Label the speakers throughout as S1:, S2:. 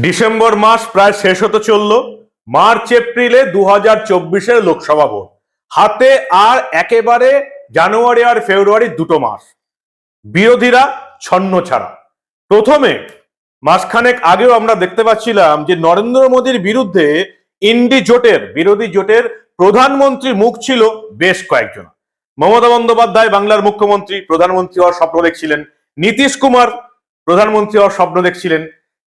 S1: December মাস প্রায় শেষ হতে চলল। মার্চ, এপ্রিলে দু হাজার চব্বিশের লোকসভা ভোট। হাতে আর একেবারে জানুয়ারি আর ফেব্রুয়ারি দুটো মাস। বিরোধীরা ছন্ন ছাড়া। প্রথমে মাসখানেক আগেও আমরা দেখতে পাচ্ছিলাম যে নরেন্দ্র মোদীর বিরুদ্ধে ইন্ডি জোটের, বিরোধী জোটের প্রধানমন্ত্রী মুখ ছিল বেশ কয়েকজন। মমতা বন্দ্যোপাধ্যায় বাংলার মুখ্যমন্ত্রী, প্রধানমন্ত্রী হওয়ার স্বপ্ন দেখছিলেন। নীতিশ কুমার প্রধানমন্ত্রী হওয়ার স্বপ্ন দেখছিলেন।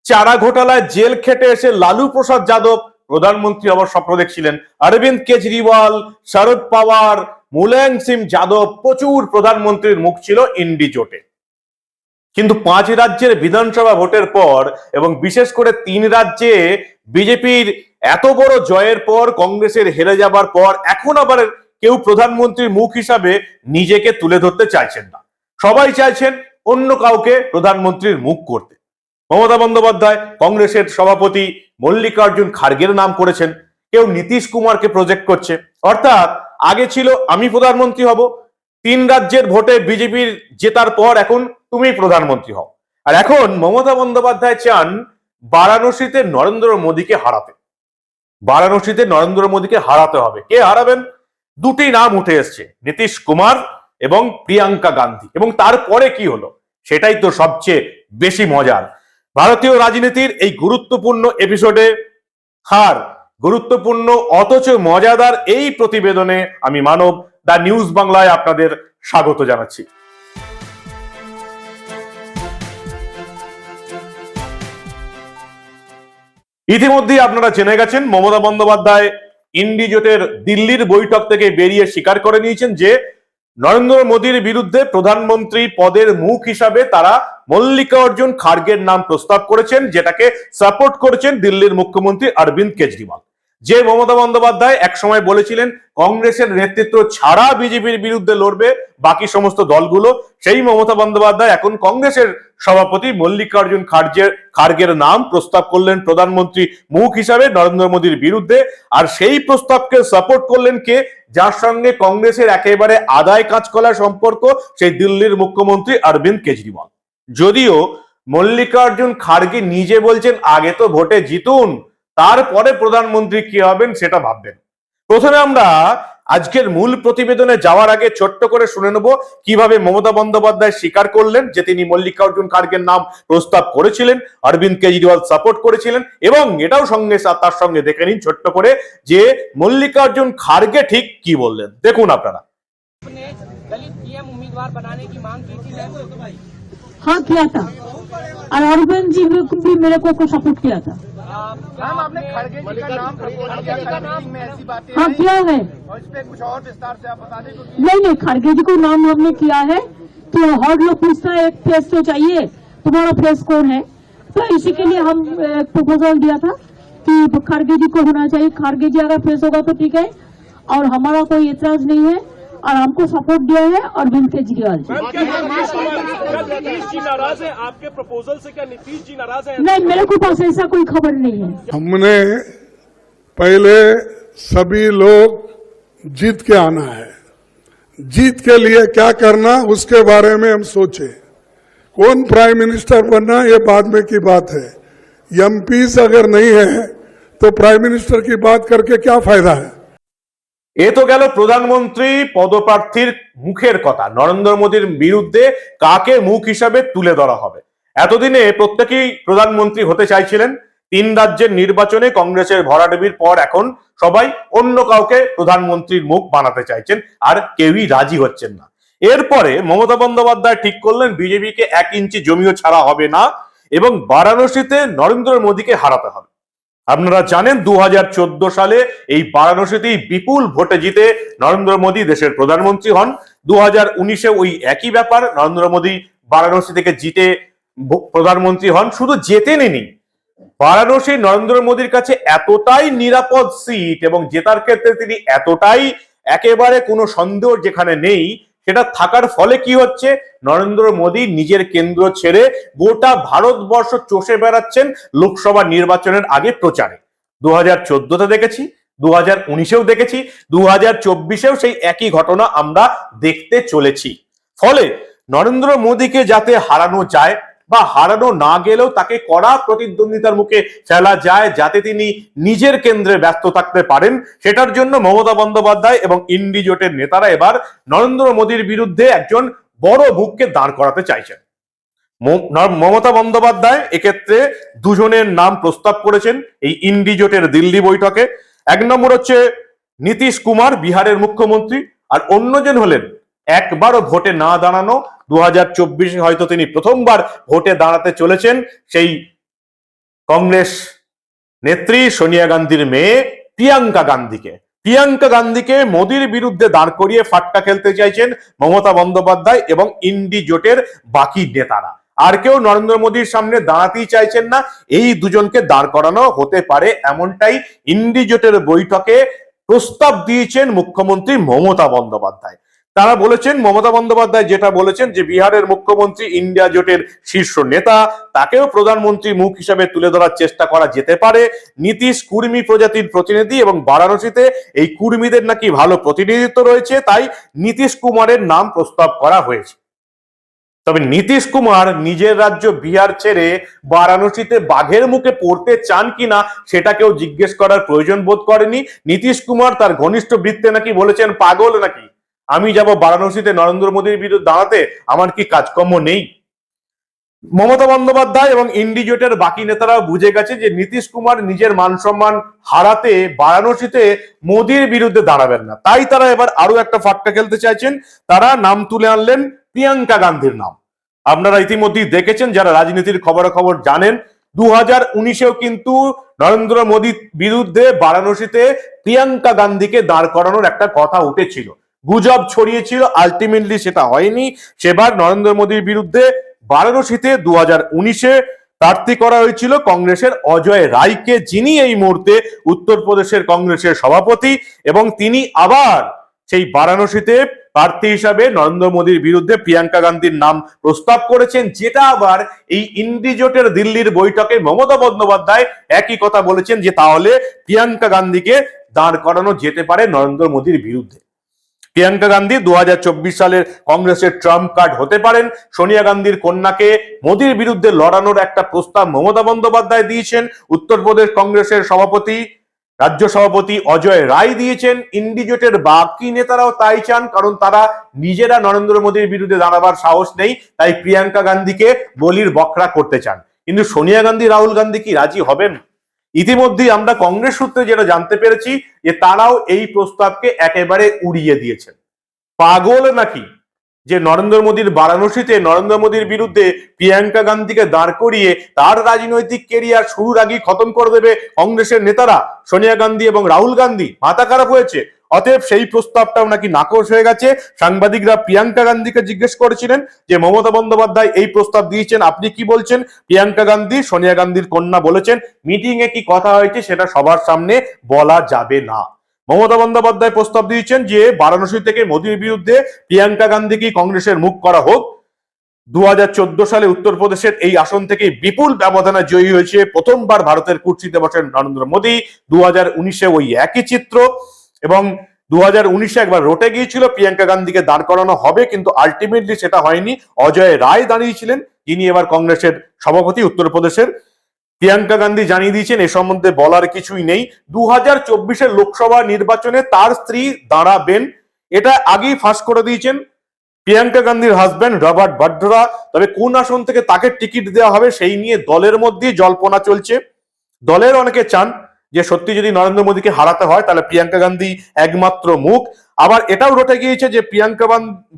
S1: চারা ঘোটালায় জেল খেটে এসে লালু প্রসাদ যাদব প্রধানমন্ত্রী হওয়ার স্বপ্ন দেখছিলেন। অরবিন্দ কেজরিওয়াল, শরদ পাওয়ার, মুলায়ম সিং যাদব প্রচুর প্রধানমন্ত্রীর মুখ ছিল ইন্ডি জোটে। কিন্তু পাঁচ রাজ্যের বিধানসভা ভোটের পর এবং বিশেষ করে তিন রাজ্যে বিজেপির এত বড় জয়ের পর, কংগ্রেসের হেরে যাবার পর, এখন আবার কেউ প্রধানমন্ত্রীর মুখ হিসাবে নিজেকে তুলে ধরতে চাইছেন না। সবাই চাইছেন অন্য কাউকে প্রধানমন্ত্রীর মুখ করতে। মমতা বন্দ্যোপাধ্যায় কংগ্রেসের সভাপতি মল্লিকার্জুন খার্গের নাম করেছেন। কেউ নীতিশ কুমারকে প্রজেক্ট করছে। অর্থাৎ আগে ছিল আমি প্রধানমন্ত্রী হব, তিন রাজ্যের ভোটে বিজেপির জেতার পর এখন তুমি প্রধানমন্ত্রী হও। আর এখন মমতা বন্দ্যোপাধ্যায় চান বারাণসীতে নরেন্দ্র মোদীকে হারাতে। বারাণসীতে নরেন্দ্র মোদীকে হারাতে হবে। কে হারাবেন? দুটি নাম উঠে এসছে, নীতিশ কুমার এবং প্রিয়াঙ্কা গান্ধী। এবং তারপরে কি হলো? সেটাই তো সবচেয়ে বেশি মজার। ভারতীয় রাজনীতির এই গুরুত্বপূর্ণ এপিসোডে হার, গুরুত্বপূর্ণ, অথচ মজাদার এই প্রতিবেদনে আমি মানব, দা নিউজ বাংলায় আপনাদের স্বাগত জানাচ্ছি। ইতিমধ্যেই আপনারা জেনে গেছেন, মমতা বন্দ্যোপাধ্যায় ইন্ডিজোটের দিল্লির বৈঠক থেকে বেরিয়ে স্বীকার করে নিয়েছেন যে নরেন্দ্র মোদীর বিরুদ্ধে প্রধানমন্ত্রী পদের মুখ হিসাবে তারা মল্লিকার্জুন খার্গের নাম প্রস্তাব করেছেন, যেটাকে সাপোর্ট করেছেন দিল্লির মুখ্যমন্ত্রী অরবিন্দ কেজরিওয়াল। যে মমতা বন্দ্যোপাধ্যায় একসময় বলেছিলেন, কংগ্রেসের নেতৃত্ব ছাড়া বিজেপির বিরুদ্ধে লড়বে বাকি সমস্ত দলগুলো। সেই মমতা বন্দ্যোপাধ্যায় এখন কংগ্রেসের সভাপতি মল্লিকার্জুন খার্গের খার্গের নাম প্রস্তাব করলেন প্রধানমন্ত্রী মুখ হিসাবে নরেন্দ্র মোদীর বিরুদ্ধে। আর সেই প্রস্তাবকে সাপোর্ট করলেন কে? যার সঙ্গে কংগ্রেসের একেবারে আদায় কাজকলা সম্পর্ক, সেই দিল্লির মুখ্যমন্ত্রী অরবিন্দ কেজরিওয়াল। যদিও মল্লিকার্জুন খার্গে নিজে বলছেন, আগে তো ভোটে জিতুন। তারপরে প্রধানমন্ত্রী কি হবেন সেটা ভাববেন। প্রথমে আমরা আজকের মূল প্রতিবেদনে যাওয়ার আগে ছোট্ট করে শুনে নেব কীভাবে মমতা বন্দ্যোপাধ্যায় স্বীকার করলেন যে তিনি মল্লিকার্জুন খার্গের নাম প্রস্তাব করেছিলেন, অরবিন্দ কেজরিওয়াল সাপোর্ট করেছিলেন, এবং এটাও সঙ্গে তার সঙ্গে দেখে নিন ছোট্ট করে যে মল্লিকার্জুন খার্গে ঠিক কি বললেন। দেখুন আপনারা।
S2: दलित पीएम उम्मीदवार बनाने की मांग की थी
S3: हाँ किया था। और अरविंद जी भी भी मेरे को सपोर्ट किया था।
S2: मैम आपने खड़गे जी का नाम खड़गे जी का नाम में ऐसी बातें
S3: हाँ किया है।
S2: और इस पे कुछ और विस्तार से आप बता दें
S3: नहीं नहीं खड़गे जी को नाम हमने किया है। तो हर लोग पूछता है एक फेस तो चाहिए तुम्हारा फेस कौन है? तो इसी के लिए हम एक प्रपोजल दिया था कि खड़गे जी को होना चाहिए। खड़गे जी अगर फेस होगा तो ठीक है और हमारा कोई एतराज़ नहीं है। और हमको सपोर्ट दिया है अरविंद केजरीवाल जी
S4: नीतीश जी नाराज़ है? आपके प्रपोजल से क्या नीतीश जी नाराज़ है?
S3: नहीं मेरे को पास ऐसा कोई खबर नहीं है।
S5: हमने पहले सभी लोग जीत के आना है। जीत के लिए क्या करना उसके बारे में हम सोचे। कौन प्राइम मिनिस्टर बनना ये बाद में की बात है। एमपीज अगर नहीं है तो प्राइम मिनिस्टर की बात करके क्या फ़ायदा है?
S1: এ তো গেল প্রধানমন্ত্রী পদপ্রার্থীর মুখের কথা। নরেন্দ্র মোদীর বিরুদ্ধে কাকে মুখ হিসাবে তুলে ধরা হবে? এতদিনে প্রত্যেকেই প্রধানমন্ত্রী হতে চাইছিলেন। তিন রাজ্যের নির্বাচনে কংগ্রেসের ভরাডুবির পর এখন সবাই অন্য কাউকে প্রধানমন্ত্রীর মুখ বানাতে চাইছেন আর কেউই রাজি হচ্ছেন না। এরপরে মমতা বন্দ্যোপাধ্যায় ঠিক করলেন, বিজেপিকে এক ইঞ্চি জমিও ছাড়া হবে না এবং বারাণসীতে নরেন্দ্র মোদীকে হারাতে হবে। আপনারা জানেন দু হাজার চোদ্দ সালে এই বারাণসীতেই বিপুল ভোটে জিতে নরেন্দ্র মোদী দেশের প্রধানমন্ত্রী হন। দু হাজার ওই একই ব্যাপার, নরেন্দ্র মোদী বারাণসী থেকে জিতে প্রধানমন্ত্রী হন। শুধু জেতে জেতেনেনি বারাণসী নরেন্দ্র মোদীর কাছে এতটাই নিরাপদ সিট এবং জেতার ক্ষেত্রে তিনি এতটাই একেবারে কোনো সন্দেহ যেখানে নেই সেটা থাকার ফলে কি হচ্ছে? নরেন্দ্র মোদী নিজের কেন্দ্র ছেড়ে গোটা ভারতবর্ষ চষে বেড়াচ্ছেন লোকসভা নির্বাচনের আগে প্রচারে। দু হাজার চোদ্দতে দেখেছি দু হাজার উনিশেও দেখেছি দু হাজার চব্বিশেও সেই একই ঘটনা আমরা দেখতে চলেছি। ফলে নরেন্দ্র মোদীকে যাতে হারানো যায় বা হারানো না গেলেও তাকে কড়া প্রতিদ্বন্দ্বিতার মুখে ফেলা যায় যাতে তিনি নিজের কেন্দ্রে ব্যস্ত থাকতে পারেন। সেটার জন্য মমতা বন্দ্যোপাধ্যায় এবং ইন্ডি জোটের নেতারা এবার নরেন্দ্র মোদীর বিরুদ্ধে একজন বড় মুখকে দাঁড় করাতে চাইছেন। মমতা বন্দ্যোপাধ্যায় এক্ষেত্রে দুজনের নাম প্রস্তাব করেছেন এই ইন্ডি জোটের দিল্লি বৈঠকে। এক নম্বর হচ্ছে নীতিশ কুমার বিহারের মুখ্যমন্ত্রী, আর অন্যজন হলেন একবারও ভোটে না দাঁড়ানো দু হাজার হয়তো তিনি প্রথমবার ভোটে দাঁড়াতে চলেছেন। সেই কংগ্রেস নেত্রী সোনিয়া গান্ধীর মেয়ে প্রিয়াঙ্কা গান্ধীকে। প্রিয়াঙ্কা গান্ধীকে মোদীর বিরুদ্ধে দাঁড় করিয়ে ফাটকা খেলতে চাইছেন মমতা বন্দ্যোপাধ্যায় এবং ইন্ডি জোটের বাকি নেতারা। আর কেউ নরেন্দ্র মোদীর সামনে দাঁড়াতেই চাইছেন না, এই দুজনকে দাঁড় করানো হতে পারে এমনটাই ইন্ডি জোটের বৈঠকে প্রস্তাব দিয়েছেন মুখ্যমন্ত্রী মমতা বন্দ্যোপাধ্যায়। তারা বলেছেন, মমতা বন্দ্যোপাধ্যায় যেটা বলেছেন যে বিহারের মুখ্যমন্ত্রী ইন্ডিয়া জোটের শীর্ষ নেতা, তাকেও প্রধানমন্ত্রী মুখ হিসাবে তুলে ধরার চেষ্টা করা যেতে পারে। নীতিশ কুর্মী প্রজাতির প্রতিনিধি এবং বারাণসীতে এই কুর্মীদের নাকি ভালো প্রতিনিধিত্ব রয়েছে, তাই নীতিশ কুমারের নাম প্রস্তাব করা হয়েছে। তবে নীতিশ কুমার নিজের রাজ্য বিহার ছেড়ে বারাণসীতে বাঘের মুখে পড়তে চান কিনা সেটা কেউ জিজ্ঞেস করার প্রয়োজন বোধ করেনি। নীতিশ কুমার তার ঘনিষ্ঠ বৃত্তে নাকি বলেছেন, পাগল নাকি? আমি যাব বারাণসীতে নরেন্দ্র মোদীর বিরুদ্ধে দাঁড়াতে, আমার কি কাজকর্ম নেই? মমতা বন্দ্যোপাধ্যায় এবং ইন্ডি জোটের বাকি নেতারা বুঝে গেছে যে নীতিশ কুমার নিজের মান সম্মান হারাতে বারাণসীতে মোদীর বিরুদ্ধে দাঁড়াবেন না। তাই তারা এবার আরও একটা ফাটকা খেলতে চাইছেন। তারা নাম তুলে আনলেন প্রিয়াঙ্কা গান্ধীর নাম। আপনারা ইতিমধ্যেই দেখেছেন, যারা রাজনীতির খবরাখবর জানেন দু হাজার উনিশেও কিন্তু নরেন্দ্র মোদীর বিরুদ্ধে বারাণসীতে প্রিয়াঙ্কা গান্ধীকে দাঁড় করানোর একটা কথা উঠেছিল। গুজব ছড়িয়েছিল। আলটিমেটলি সেটা হয়নি। সেবার নরেন্দ্র মোদীর বিরুদ্ধে বারাণসীতে দু হাজার উনিশে প্রার্থী করা হয়েছিল কংগ্রেসের অজয় রায়কে, যিনি এই মুহূর্তে উত্তরপ্রদেশের কংগ্রেসের সভাপতি এবং তিনি আবার সেই বারাণসীতে প্রার্থী হিসাবে নরেন্দ্র মোদীর বিরুদ্ধে প্রিয়াঙ্কা গান্ধীর নাম প্রস্তাব করেছেন, যেটা আবার এই ইন্ডিজোটের দিল্লির বৈঠকে মমতা বন্দ্যোপাধ্যায় একই কথা বলেছেন যে তাহলে প্রিয়াঙ্কা গান্ধীকে দাঁড় করানো যেতে পারে নরেন্দ্র মোদীর বিরুদ্ধে। প্রিয়াঙ্কা গান্ধী দু সালের কংগ্রেসের ট্রাম্প কার্ড হতে পারেন। সোনিয়া গান্ধীর কন্যাকে মোদীর বিরুদ্ধে লড়ানোর একটা প্রস্তাব মমতা বন্দ্যোপাধ্যায় দিয়েছেন। উত্তরপ্রদেশ কংগ্রেসের সভাপতি, রাজ্য সভাপতি অজয় রায় দিয়েছেন। ইন্ডিজোটের বাকি নেতারাও তাই চান, কারণ তারা নিজেরা নরেন্দ্র মোদীর বিরুদ্ধে দাঁড়াবার সাহস নেই, তাই প্রিয়াঙ্কা গান্ধীকে বলির বকরা করতে চান। কিন্তু সোনিয়া গান্ধী, রাহুল গান্ধী কি রাজি হবেন? ইতিমধ্যেই আমরা কংগ্রেস সূত্রে যেটা জানতে পেরেছি যে তারাও এই প্রস্তাবকে একেবারে উড়িয়ে দিয়েছেন। পাগল নাকি? যে নরেন্দ্র মোদীর বারাণসীতে, নরেন্দ্র মোদীর বিরুদ্ধে প্রিয়াঙ্কা গান্ধীকে দাঁড় করিয়ে তার রাজনৈতিক কেরিয়ার শুরুর আগেই খতম করে দেবে কংগ্রেসের নেতারা। সোনিয়া গান্ধী এবং রাহুল গান্ধী মাথা খারাপ হয়েছে। অতএব সেই প্রস্তাবটাও নাকি নাকচ হয়ে গেছে। সাংবাদিকরা প্রিয়াঙ্কা গান্ধীকে জিজ্ঞেস করেছিলেন যে, মমতা বন্দ্যোপাধ্যায় এই প্রস্তাব দিয়েছেন, আপনি কি বলছেন? প্রিয়াঙ্কা গান্ধী, সোনিয়া গান্ধীর কন্যা বলেছেন মিটিং এ কি কথা হয়েছে সেটা সবার সামনে বলা যাবে না। মমতা বন্দ্যোপাধ্যায় প্রস্তাব দিয়েছেন যে, বারাণসী থেকে মোদীর বিরুদ্ধে প্রিয়াঙ্কা গান্ধীকে কংগ্রেসের মুখ করা হোক। দু হাজার চোদ্দ সালে উত্তরপ্রদেশের এই আসন থেকে বিপুল ব্যবধানে জয়ী হয়েছে। প্রথমবার ভারতের কুর্সিতে বসেন নরেন্দ্র মোদী। দু হাজার ওই একই চিত্র। এবং দু হাজার উনিশে একবার রোটে গিয়েছিল, প্রিয়াঙ্কা গান্ধীকে দাঁড় করানো হবে, কিন্তু আলটিমেটলি সেটা হয়নি। অজয় রায় দাঁড়িয়েছিলেন, যিনি এবার কংগ্রেসের সভাপতি, উত্তরপ্রদেশের। প্রিয়াঙ্কা গান্ধী জানিয়ে দিয়েছেন, এ সম্বন্ধে বলার কিছুই নেই। দু হাজার চব্বিশের লোকসভা নির্বাচনে তার স্ত্রী দাঁড়াবেন। এটা আগেই ফাঁস করে দিয়েছেন প্রিয়াঙ্কা গান্ধীর হাজবেন্ড রবার্ট বাড্রা তবে কোন আসন থেকে তাকে টিকিট দেওয়া হবে, সেই নিয়ে দলের মধ্যেই জল্পনা চলছে। দলের অনেকে চান যে সত্যি যদি নরেন্দ্র মোদীকে হারাতে হয়, তাহলে প্রিয়াঙ্কা গান্ধী একমাত্র মুখ। আবার এটাও রটে গিয়েছে যে প্রিয়াঙ্কা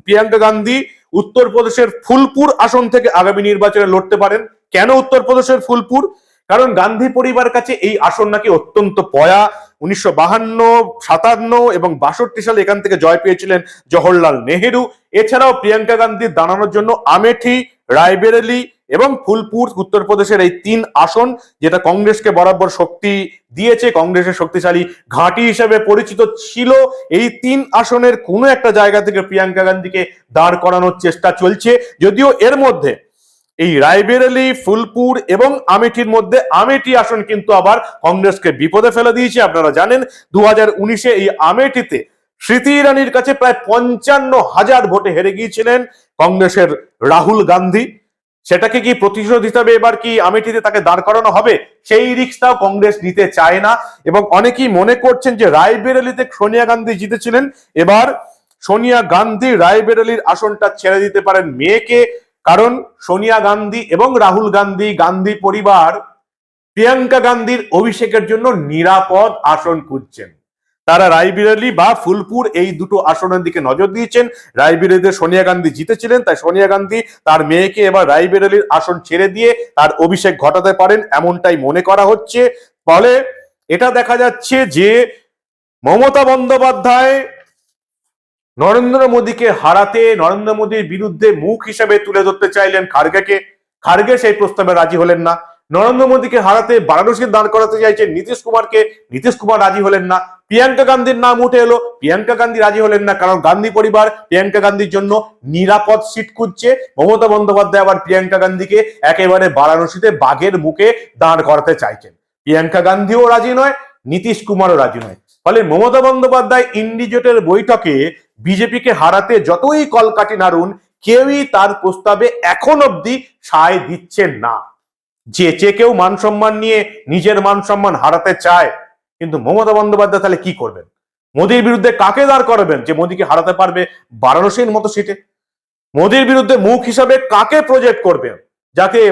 S1: প্রিয়াঙ্কা গান্ধী উত্তরপ্রদেশের ফুলপুর আসন থেকে আগামী নির্বাচনে লড়তে পারেন। কেন উত্তরপ্রদেশের ফুলপুর? কারণ গান্ধী পরিবার কাছে এই আসন নাকি অত্যন্ত পয়া। উনিশশো বাহান্ন, সাতান্ন এবং বাষট্টি সালে এখান থেকে জয় পেয়েছিলেন জওহরলাল নেহেরু। এছাড়াও প্রিয়াঙ্কা গান্ধী দাঁড়ানোর জন্য আমেঠি, রায়বেরেলি এবং ফুলপুর, উত্তরপ্রদেশের এই তিন আসন, যেটা কংগ্রেসকে বরাবর শক্তি দিয়েছে, কংগ্রেসের শক্তিশালী ঘাঁটি হিসেবে পরিচিত ছিল, এই তিন আসনের কোনো একটা জায়গা থেকে প্রিয়াঙ্কা গান্ধীকে দাঁড় করানোর চেষ্টা চলছে। যদিও এর মধ্যে এই রায়বেরেলি, ফুলপুর এবং আমেঠির মধ্যে আমেঠি আসন কিন্তু আবার কংগ্রেসকে বিপদে ফেলে দিয়েছে। আপনারা জানেন দু হাজার উনিশে এই আমেঠিতে স্মৃতি ইরানির কাছে প্রায় পঞ্চান্ন হাজার ভোটে হেরে গিয়েছিলেন কংগ্রেসের রাহুল গান্ধী। সেটাকে কি প্রতিশোধ হিসাবে এবার কি আমেঠিতে তাকে দাঁড় করানো হবে? সেই রিক্সটাও কংগ্রেস নিতে চায় না। এবং অনেকেই মনে করছেন যে রায়বেরেলিতে সোনিয়া গান্ধী জিতেছিলেন। এবার সোনিয়া গান্ধী রায়বেরেলির আসনটা ছেড়ে দিতে পারেন মেয়েকে। কারণ সোনিয়া গান্ধী এবং রাহুল গান্ধী গান্ধী পরিবার প্রিয়াঙ্কা গান্ধীর অভিষেকের জন্য নিরাপদ আসন খুঁজছেন। তারা রায়বিরেলি বা ফুলপুর এই দুটো আসনের দিকে নজর দিয়েছেন। রায়বিরেলিতে সোনিয়া গান্ধী জিতেছিলেন, তাই সোনিয়া গান্ধী তার মেয়েকে এবার রায়বিরেলির আসন ছেড়ে দিয়ে তার অভিষেক ঘটাতে পারেন এমনটাই মনে করা হচ্ছে। ফলে এটা দেখা যাচ্ছে যে মমতা বন্দ্যোপাধ্যায় নরেন্দ্র মোদীকে হারাতে, নরেন্দ্র মোদীর বিরুদ্ধে মুখ হিসেবে তুলে ধরতে চাইলেন খার্গেকে। খার্গে সেই প্রস্তাবে রাজি হলেন না। নরেন্দ্র মোদীকে হারাতে বারাণসীর দাঁড় করাতে চাইছেন নীতিশ কুমারকে। নীতিশ কুমার রাজি হলেন না। প্রিয়াঙ্কা গান্ধীর নাম উঠে এলো। প্রিয়াঙ্কা গান্ধী রাজি হলেন না কারণ গান্ধী পরিবার প্রিয়াঙ্কা গান্ধীর জন্য নিরাপদ সিট খুঁজছে। মমতা বন্দ্যোপাধ্যায় আবার প্রিয়াঙ্কা গান্ধীকে একেবারে বারাণসীতে বাঘের মুখে দাঁড় করাতে চাইছেন। প্রিয়াঙ্কা গান্ধীও রাজি নয়, নীতিশ কুমারও রাজি নয়। ফলে মমতা বন্দ্যোপাধ্যায় ইন্ডিজোটের বৈঠকে বিজেপিকে হারাতে যতই কলকাঠি নাড়ুন, কেউই তার প্রস্তাবে এখন অব্দি সায় দিচ্ছেন না। যে যে কেউ মান সম্মান নিয়ে নিজের মান সম্মান হারাতে চায়, কিন্তু মমতা বন্দ্যোপাধ্যায় তাহলে কি করবেন? মোদীর বিরুদ্ধে কাকে দাঁড় করাবেন যে মোদীকে হারাতে পারবে বারাণসীর মতো সিটে মোদীর বিরুদ্ধে মুখ হিসাবে কাকে প্রজেক্ট করবেন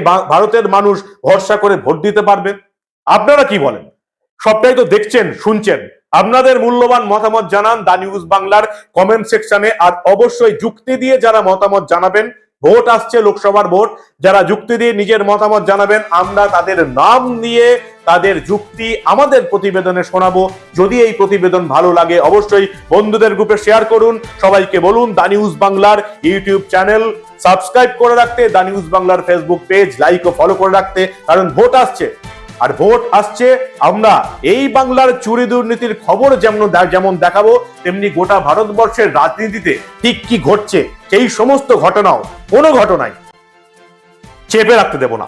S1: বা- ভারতের মানুষ ভরসা করে ভোট দিতে পারবে? আপনারা কি বলেন? সবটাই তো দেখছেন, শুনছেন। আপনাদের মূল্যবান মতামত জানান দা নিউজ বাংলার কমেন্ট সেকশনে আর অবশ্যই যুক্তি দিয়ে যারা মতামত জানাবেন ভোট আসছে লোকসভার ভোট। যারা যুক্তি দিয়ে নিজের মতামত জানাবেন, আমরা তাদের নাম নিয়ে তাদের যুক্তি আমাদের প্রতিবেদনে শোনাবো। যদি এই প্রতিবেদন ভালো লাগে, অবশ্যই বন্ধুদের গ্রুপে শেয়ার করুন। সবাইকে বলুন, দা নিউজ বাংলার ইউটিউব চ্যানেল সাবস্ক্রাইব করে রাখতে, দা নিউজ বাংলার ফেসবুক পেজ লাইক ও ফলো করে রাখতে, কারণ ভোট আসছে। আর ভোট আসছে আমরা। এই বাংলার চুরি দুর্নীতির খবর যেমন যেমন দেখাবো, তেমনি গোটা ভারতবর্ষের রাজনীতিতে ঠিক কি ঘটছে, সেই সমস্ত ঘটনাও কোনো ঘটনায় চেপে রাখতে দেব না।